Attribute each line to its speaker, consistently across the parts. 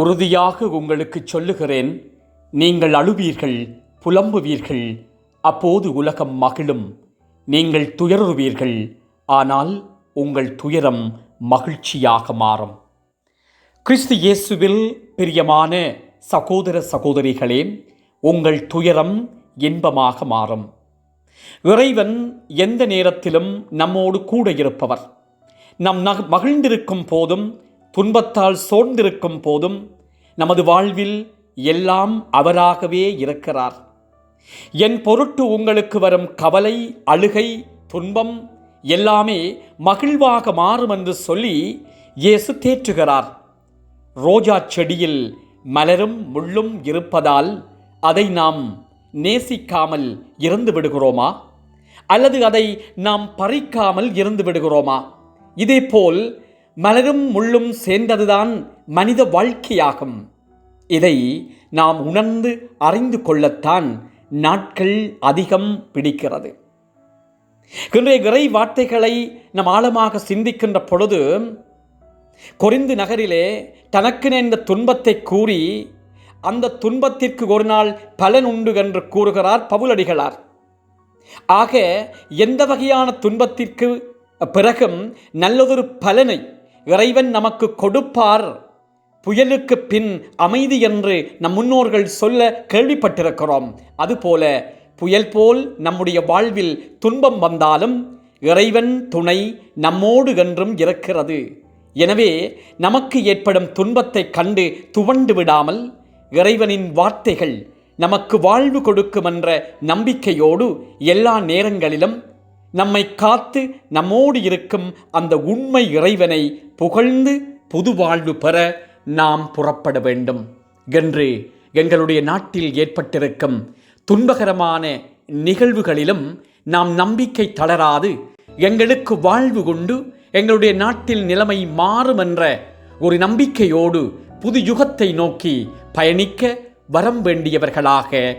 Speaker 1: உறுதியாக உங்களுக்கு சொல்லுகிறேன் நீங்கள் அழுவீர்கள் புலம்புவீர்கள் அப்போது உலகம் மகிழும். நீங்கள் துயருவீர்கள் ஆனால் உங்கள் துயரம் மகிழ்ச்சியாக மாறும். கிறிஸ்து இயேசுவில் பிரியமான சகோதர சகோதரிகளே உங்கள் துயரம் இன்பமாக மாறும். இறைவன் எந்த நேரத்திலும் நம்மோடு கூட இருப்பவர். நம் நக மகிழ்ந்திருக்கும் போதும் துன்பத்தால் சோர்ந்திருக்கும் போதும் நமது வாழ்வில் எல்லாம் அவராகவே இருக்கிறார். என் பொருட்டு உங்களுக்கு வரும் கவலை அழுகை துன்பம் எல்லாமே மகிழ்வாக மாறும் என்று சொல்லி இயேசு தேற்றுகிறார். ரோஜா செடியில் மலரும் முள்ளும் இருப்பதால் அதை நாம் நேசிக்காமல் இறந்து விடுகிறோமா? அல்லது அதை நாம் பறிக்காமல் இறந்து விடுகிறோமா? இதேபோல் மலரும் முள்ளும் சேர்ந்ததுதான் மனித வாழ்க்கையாகும். இதை நாம் உணர்ந்து அறிந்து கொள்ளத்தான் நாட்கள் அதிகம் பிடிக்கிறது. இன்றைய இறை வார்த்தைகளை நாம் ஆழமாக சிந்திக்கின்ற பொழுது கொரிந்து நகரிலே தனக்கு நேர்ந்த துன்பத்தை கூறி அந்த துன்பத்திற்கு ஒரு நாள் பலன் உண்டு என்று கூறுகிறார் பவுலடிகளார். ஆக எந்த வகையான துன்பத்திற்கு பிறகும் நல்லதொரு பலனை இறைவன் நமக்கு கொடுப்பார். புயலுக்கு பின் அமைதி என்று நம் முன்னோர்கள் சொல்ல கேள்விப்பட்டிருக்கிறோம். அதுபோல புயல் போல் நம்முடைய வாழ்வில் துன்பம் வந்தாலும் இறைவன் துணை நம்மோடு என்றும் இருக்கிறது. எனவே நமக்கு ஏற்படும் துன்பத்தை கண்டு துவண்டு விடாமல் இறைவனின் வார்த்தைகள் நமக்கு வாழ்வு கொடுக்கும் என்ற நம்பிக்கையோடு எல்லா நேரங்களிலும் நம்மை காத்து நம்மோடு இருக்கும் அந்த உண்மை இறைவனை புகழ்ந்து புது வாழ்வு பெற நாம் புறப்பட வேண்டும். என்று எங்களுடைய நாட்டில் ஏற்பட்டிருக்கும் துன்பகரமான நிகழ்வுகளிலும் நாம் நம்பிக்கை தளராது எங்களுக்கு வாழ்வு கொண்டு எங்களுடைய நாட்டில் நிலைமை மாறும் என்ற ஒரு நம்பிக்கையோடு புது யுகத்தை நோக்கி பயணிக்க வரம் வேண்டியவர்களாக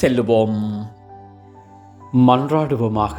Speaker 1: செல்லுவோம். மன்றாடுவோமாக